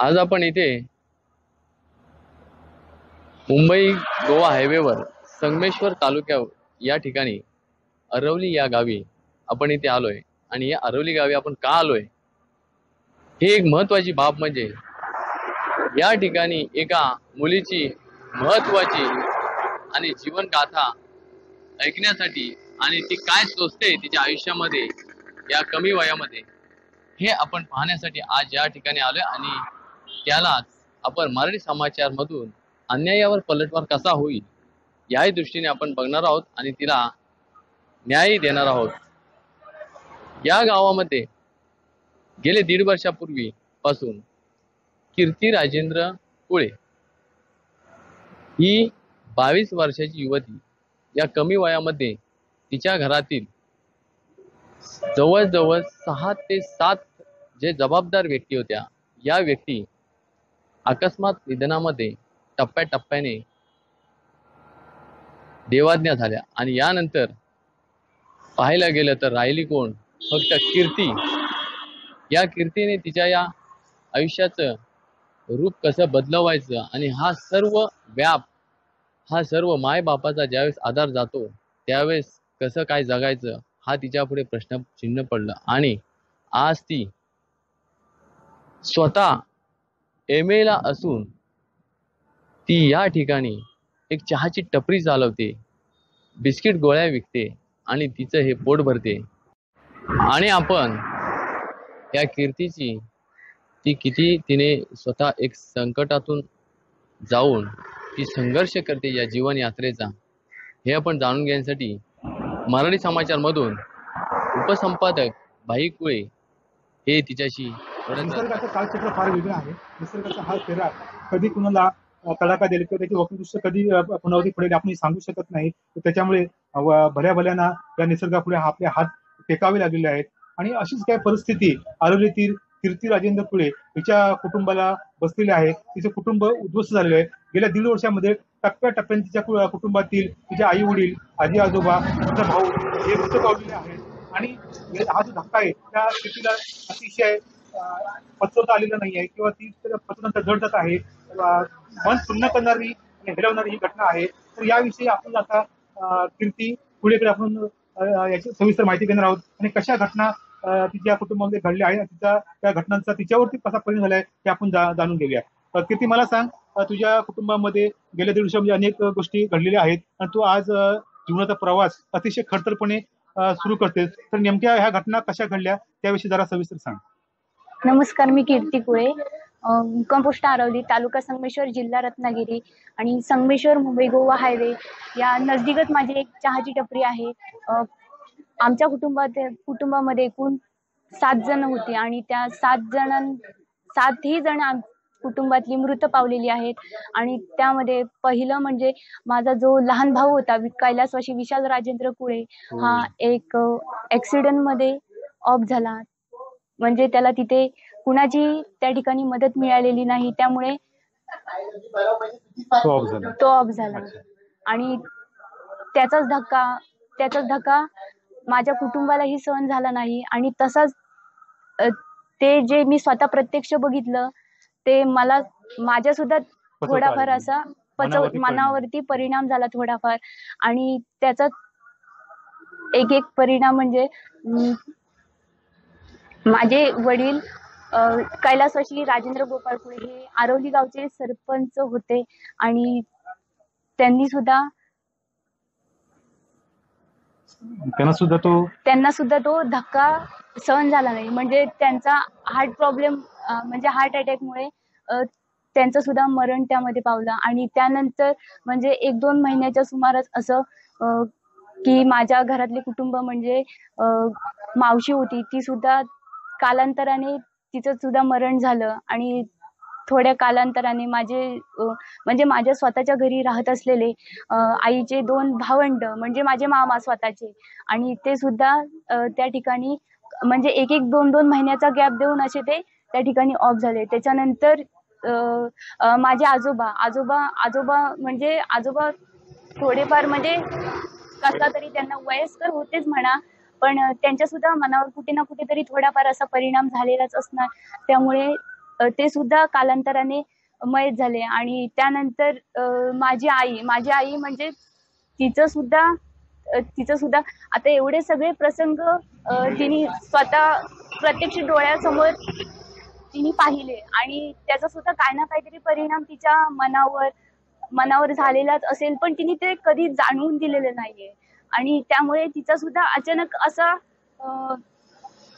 आज आपण इथे मुंबई गोवा हायवेवर संगमेश्वर तालुक्या या ठिकाणी अरवली या गावी आपण इथे आलोय. आणि या अरवली गावी आपण का आलोय? ही एक महत्वाची बाब म्हणजे या ठिकाणी एका मुलीची महत्वाची आणि जीवनगाथा ऐकण्यासाठी आणि ती काय सोचते तिच्या आयुष्यामध्ये या कमी वयामध्ये हे आपण पाहण्यासाठी आज या ठिकाणी आलोय. आणि त्यालाच आपण मराठी समाचार मधून अन्यायावर पलटवार कसा होईल याही दृष्टीने आपण बघणार आहोत आणि तिला न्याय देणार आहोत. या गावामध्ये गेले दीड वर्षापूर्वी पासून कीर्ती राजेंद्र कुळे ही बावीस वर्षाची युवती या कमी वयामध्ये तिच्या घरातील जवळजवळ सहा ते सात जे जबाबदार व्यक्ती होत्या या व्यक्ती अकस्मात निधनामध्ये टप्प्याटप्प्याने देवाज्ञा झाल्या. आणि यानंतर पाहायला गेलं तर राहिली कोण? फक्त कीर्ती. या कीर्तीने तिच्या या आयुष्याचं रूप कसं बदलवायचं? आणि हा सर्व व्याप हा सर्व माय बापाचा ज्यावेळेस आधार जातो त्यावेळेस कसं काय जगायचं? हा तिच्या पुढे प्रश्न चिन्ह पडलं. आणि आज ती स्वतः एम एला असून ती या ठिकाणी एक चहाची टपरी चालवते बिस्किट गोळ्या विकते आणि तिचं हे पोट भरते. आणि आपण या कीर्तीची ती किती तिने स्वतः एक संकटातून जाऊन ती संघर्ष करते या जीवन यात्रेचा हे आपण जाणून घेण्यासाठी मराठी समाचारमधून उपसंपादक भाई कुळे हे तिच्याशी निसर्गाचं कालचक्र फार वेगळं आहे. निसर्गाचा हा फेरा कधी कुणाला तडाखा देईल किंवा त्याची वक्रदृश्य कधी कुणावरती पुनरावृत्ती पडेल आपण सांगू शकत नाही. त्याच्यामुळे भल्या भल्याना या निसर्गापुढे आपले हात टेकावे लागलेले आहेत. आणि अशीच काय परिस्थिती आरोलीतील कीर्ती राजेंद्र पुळे हिच्या कुटुंबाला बसलेले आहे. तिचे कुटुंब उद्ध्वस्त झालेले आहे. गेल्या दीड वर्षामध्ये टप्प्याटप्प्याने तिच्या कुटुंबातील तिचे आई वडील आजी आजोबा तिचा भाऊ हे मृत पावलेले आहेत. आणि हा जो धक्का आहे त्या स्थितीला अतिशय पचवता आलेलं नाही आहे किंवा ती पचवण्याचा जड जात आहे. मन सुन्न करणारी आणि हेरवणारी ही घटना आहे. तर याविषयी आपण आता कीर्ती पुढेकडे आपण याची सविस्तर माहिती घेणार आहोत. आणि कशा घटना तिच्या कुटुंबामध्ये घडल्या आहेत आणि तिचा त्या घटनांचा तिच्यावरती कसा परिणाम झालाय ते आपण जाणून घेऊया. कीर्ती मला सांग तुझ्या कुटुंबामध्ये गेल्या दीड वर्षामध्ये म्हणजे अनेक गोष्टी घडलेल्या आहेत आणि तू आज जीवनाचा प्रवास अतिशय खडतरपणे सुरू करतेस. तर नेमक्या ह्या घटना कशा घडल्या? त्याविषयी जरा सविस्तर सांग. नमस्कार मी कीर्ती कुळे. कंपोस्ट आरवली तालुका संगमेश्वर जिल्हा रत्नागिरी आणि संगमेश्वर मुंबई गोवा हायवे या नजदीकच माझी एक चहाची टपरी आहे. आमच्या कुटुंबात कुटुंबामध्ये एकूण सात जण होती आणि त्या सात जणां सातही जण आम कुटुंबातली मृत पावलेली आहेत. आणि त्यामध्ये पहिलं म्हणजे माझा जो लहान भाऊ होता कैलासवासी विशाल राजेंद्र कुळे हा. एक ऍक्सिडेंटमध्ये ऑफ झाला. म्हणजे त्याला तिथे कुणाची त्या ठिकाणी मदत मिळालेली नाही त्यामुळे तो ऑफ झाला. तो ऑफ झाला. आणि त्याचाच धक्का त्याचाच धक्का माझ्या कुटुंबालाही सहन झाला नाही. आणि तसाच ते जे मी स्वतः प्रत्यक्ष बघितलं ते मला माझ्या सुद्धा थोडाफार. असा पचव मनावरती परिणाम. झाला थोडाफार. आणि त्याचा एक एक परिणाम म्हणजे माझे वडील अ, कैलासवासी राजेंद्र गोपाळ कुळे हे आरवली गावचे सरपंच होते आणि त्यांनी सुद्धा त्यांना सुद्धा तो त्यांना सुद्धा तो धक्का सहन झाला नाही. म्हणजे त्यांचा हार्ट प्रॉब्लेम म्हणजे हार्ट अटॅकमुळे त्यांचं सुद्धा मरण त्यामध्ये पावलं. आणि त्यानंतर म्हणजे एक दोन महिन्याच्या सुमारास असं की माझ्या घरातले कुटुंब म्हणजे मावशी होती ती सुद्धा कालांतराने तिचं सुद्धा मरण झालं आणि थोड्या कालांतराने माझे म्हणजे माझ्या स्वतःच्या घरी राहत असलेले आईचे दोन भावंड म्हणजे माझे मामा स्वतःचे. आणि ते सुद्धा त्या ठिकाणी म्हणजे एक एक दोन दोन महिन्याचा गॅप देऊन असे ते त्या ठिकाणी ऑफ झाले. त्याच्यानंतर माझे आजोबा आजोबा आजोबा म्हणजे आजोबा थोडेफार म्हणजे कसा तरी त्यांना वयस्कर होतेच म्हणा पण त्यांच्या सुद्धा मनावर कुठे ना कुठेतरी थोडाफार असा परिणाम झालेलाच असणार. त्यामुळे ते सुद्धा कालांतराने मयत झाले. आणि त्यानंतर माझी आई माझी आई म्हणजे तिचं सुद्धा तिचं सुद्धा आता एवढे सगळे प्रसंग तिने स्वतः प्रत्यक्ष डोळ्यासमोर तिने पाहिले. आणि त्याचा सुद्धा काही ना काहीतरी परिणाम तिच्या मनावर मनावर झालेलाच असेल. पण तिने ते कधी जाणवून दिलेलं नाहीये. आणि त्यामुळे तिचा सुद्धा अचानक असा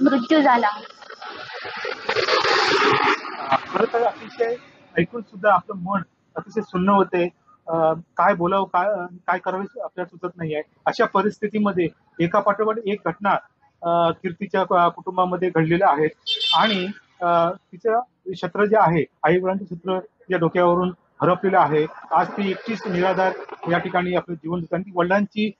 मृत्यू झाला. खरं तर अतिशय ऐकून सुद्धा आपलं मन अतिशय सुन्न होते. अं, काय बोलावं काय काय करावे आपल्याला सुचत नाहीये. अशा परिस्थितीमध्ये एका पाठोपाठ एक घटना अं, कीर्तीच्या कुटुंबामध्ये घडलेल्या आहेत. आणि तिचं क्षेत्र जे आहे आई वडिलांचं छत्र तिच्या डोक्यावरून हरपलेलं आहे. आज ती एकटीच निराधार या ठिकाणी आपलं जीवन जगते. आणि ती वडिलांची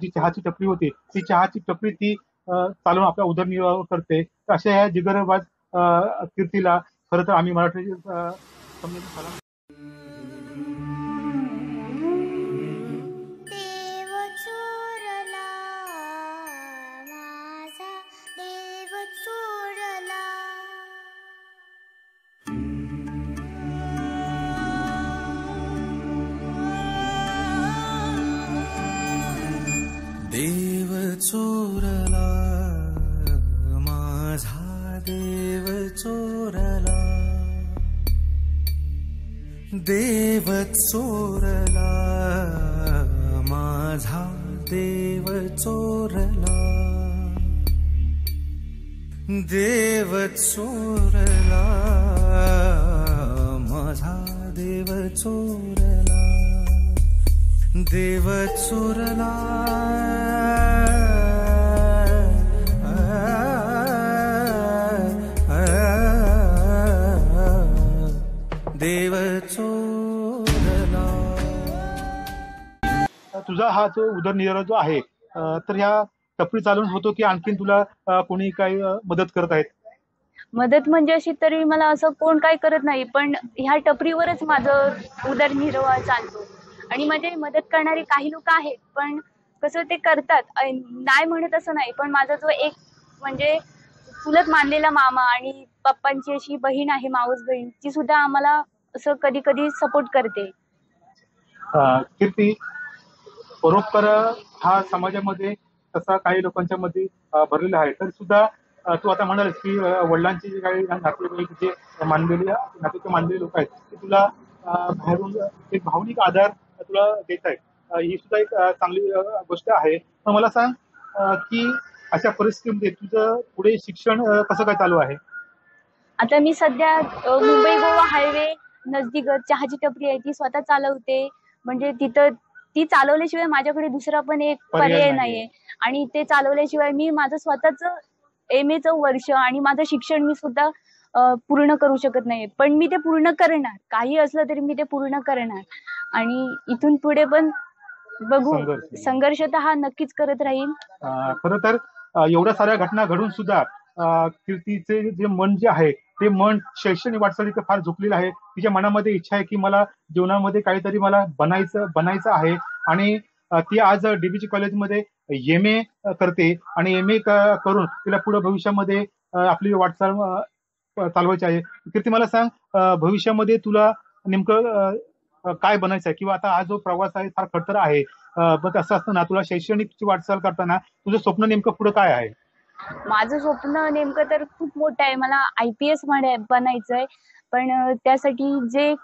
जी चहाची टपरी होती ती चहाची टपरी ती चालवून आपला उदरनिर्वाह करते. तर अशा या जिगरबाज कीर्तीला खरं तर आम्ही मराठी देव चोरला माझा देव चोरला. देव चोरला माझा देव चोरला. देव चोरला. तुझा हा जो उदरनिर्वाह जो आहे तर ह्या टपरी चालवून होतो की आणखीन तुला कोणी काही मदत करत आहेत? मदत म्हणजे अशी तरी मला असं कोण काही करत नाही पण ह्या टपरीवरच माझं उदरनिर्वाह चालतो. आणि म्हणजे मदत करणारे काही लोक आहेत पण कसं ते करतात. नाही म्हणत असं नाही पण माझा जो एक म्हणजे चुलत मानलेला मामा आणि पप्पांची अशी बहीण आहे मावस बहीण ती सुद्धा आम्हाला असं कधी कधी सपोर्ट करते कीर्ती परोपकार हा समाजामध्ये तसा काही लोकांच्या मध्ये भरलेला आहे. तर सुद्धा तू आता म्हणाल की वडिलांचे जे काही नातेवाईक जे मानलेले नातेवाईक मानलेले लोक आहेत ते तुला बाहेरून एक भावनिक आधार तुला देत आहेत. ही सुद्धा एक चांगली गोष्ट आहे. पण मला सांग की अशा परिस्थितीमध्ये तुझं पुढे शिक्षण कसं काय चालू आहे? आता मी सध्या मुंबई गोवा हायवे नजदीक चहाची टपरी आहे ती स्वतः चालवते. म्हणजे तिथं ती चालवल्याशिवाय माझ्याकडे दुसरा पण एक पर्याय नाहीये. आणि ते चालवल्याशिवाय मी माझं स्वतःच एम एचं वर्ष आणि माझं शिक्षण मी सुद्धा पूर्ण करू शकत नाही पण मी ते पूर्ण करणार. काही असलं तरी मी ते पूर्ण करणार. आणि इथून पुढे पण बघू. संघर्ष. तर हा नक्कीच करत राहील खरं तर एवढ्या साऱ्या घटना घडून सुद्धा कीर्तीचे जे मन जे आहे ते मन शैक्षणिक वाटचालीचं फार झुकलेलं आहे. तिच्या मनामध्ये इच्छा आहे की मला जीवनामध्ये काहीतरी मला बनायचं बनायचं आहे. आणि ती आज डीबीजी कॉलेजमध्ये एम ए करते आणि एम ए करून तिला पुढे भविष्यामध्ये आपली वाटचाल चालवायची आहे. कीर्ती मला सांग भविष्यामध्ये तुला नेमकं काय बनायचं आहे किंवा आता हा जो प्रवास आहे फार खडतर आहे. असं असतं ना तुला शैक्षणिक वाटचाल करताना तुझं स्वप्न नेमकं पुढे काय आहे? माझं स्वप्न नेमकं तर खूप मोठं आहे. मला आय पी एस बनायचंय. पण त्यासाठी जे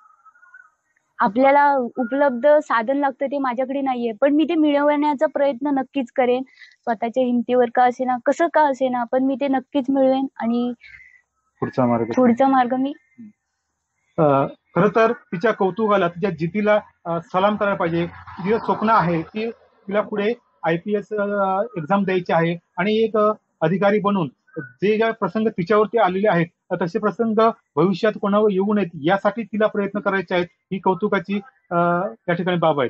आपल्याला उपलब्ध साधन लागतं ते माझ्याकडे नाहीये. पण मी ते मिळवण्याचा प्रयत्न नक्कीच करेन. स्वतःच्या हिमतीवर का असेना कसं का असेना पण मी ते नक्कीच मिळवेन आणि पुढचा मार्ग पुढचा मार्ग मी खर तर तिच्या कौतुकाला तिच्या अं, सलाम करायला पाहिजे. तिचं स्वप्न आहे की तिला पुढे आय पी एस एक्झाम द्यायची आहे. आणि एक अधिकारी बनून जे ज्या प्रसंग तिच्यावरती आलेले आहेत तसे प्रसंग भविष्यात कोणावर येऊ नयेत यासाठी तिला प्रयत्न करायचे आहेत ही कौतुकाची या ठिकाणी बाब आहे.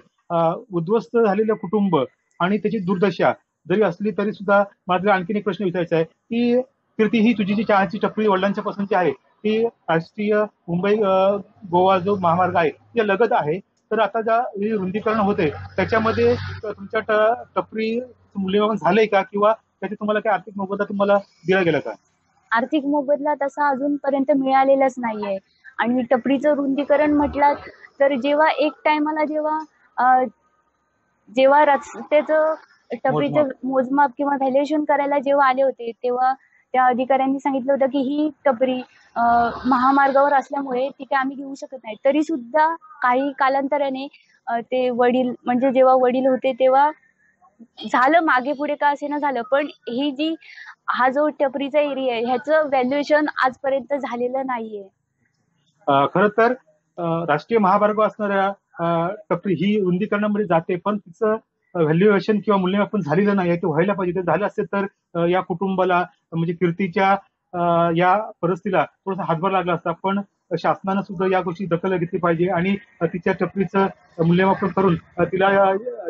उद्ध्वस्त झालेलं कुटुंब आणि त्याची दुर्दशा जरी असली तरी सुद्धा माझा आणखीन एक प्रश्न विचारायचा आहे. की कीर्ती ही तुझी जी चहाची टपरी वडिलांच्या पसंतची आहे ती राष्ट्रीय मुंबई गोवा जो महामार्ग आहे ते लगत आहे. तर आता ज्या हे रुंदीकरण होते त्याच्यामध्ये तुमच्या टपरी मूल्यमापन झालंय का? किंवा त्याचे तुम्हाला काही आर्थिक मोबदला तुम्हाला दिला गेला का? आर्थिक मोबदला तसा अजूनपर्यंत मिळालेलाच नाहीये. आणि टपरीचं रुंदीकरण म्हटलं तर जेव्हा एक टायमाला जेव्हा जेव्हा रस्त्याचं टपरीचं मोजमाप. किंवा व्हॅल्युएशन करायला जेव्हा आले होते तेव्हा त्या अधिकाऱ्यांनी सांगितलं होतं की ही टपरी महामार्गावर असल्यामुळे तिथे आम्ही घेऊ शकत नाही. तरी सुद्धा काही कालांतराने ते वडील म्हणजे जेव्हा वडील होते तेव्हा झालं मागे पुढे का असे ना झालं पण ही जी हा जो टपरीचा एरिया आहे ह्याचं व्हॅल्युएशन आजपर्यंत झालेलं नाहीये. खर तर राष्ट्रीय महामार्ग असणाऱ्या टपरी ही रुंदीकरणामध्ये जाते पण तिचं व्हॅल्युएशन किंवा मूल्यमापन झालेलं नाही ते व्हायला पाहिजे. ते झालं असेल तर या कुटुंबाला म्हणजे कीर्तीच्या या परिस्थितीला थोडासा हातभार लागला असता पण शासनानं सुद्धा या गोष्टी दखल घेतली पाहिजे आणि तिच्या टपरीचं मूल्यमापन करून तिला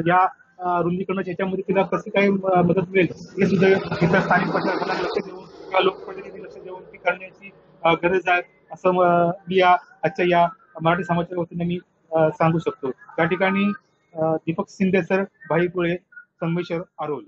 या- रुंदीकरणाच्या याच्यामध्ये तिला कशी काही मदत मिळेल हे सुद्धा इथं स्थानिक प्रशासनाला लक्ष देऊन किंवा लोकप्रतिनिधी लक्ष देऊन ती करण्याची गरज आहे असं मी या आजच्या या मराठी समाजाच्या वतीने मी सांगू शकतो. त्या ठिकाणी दीपक शिंदे सर भाई पुळे संगमेश्वर आरोल.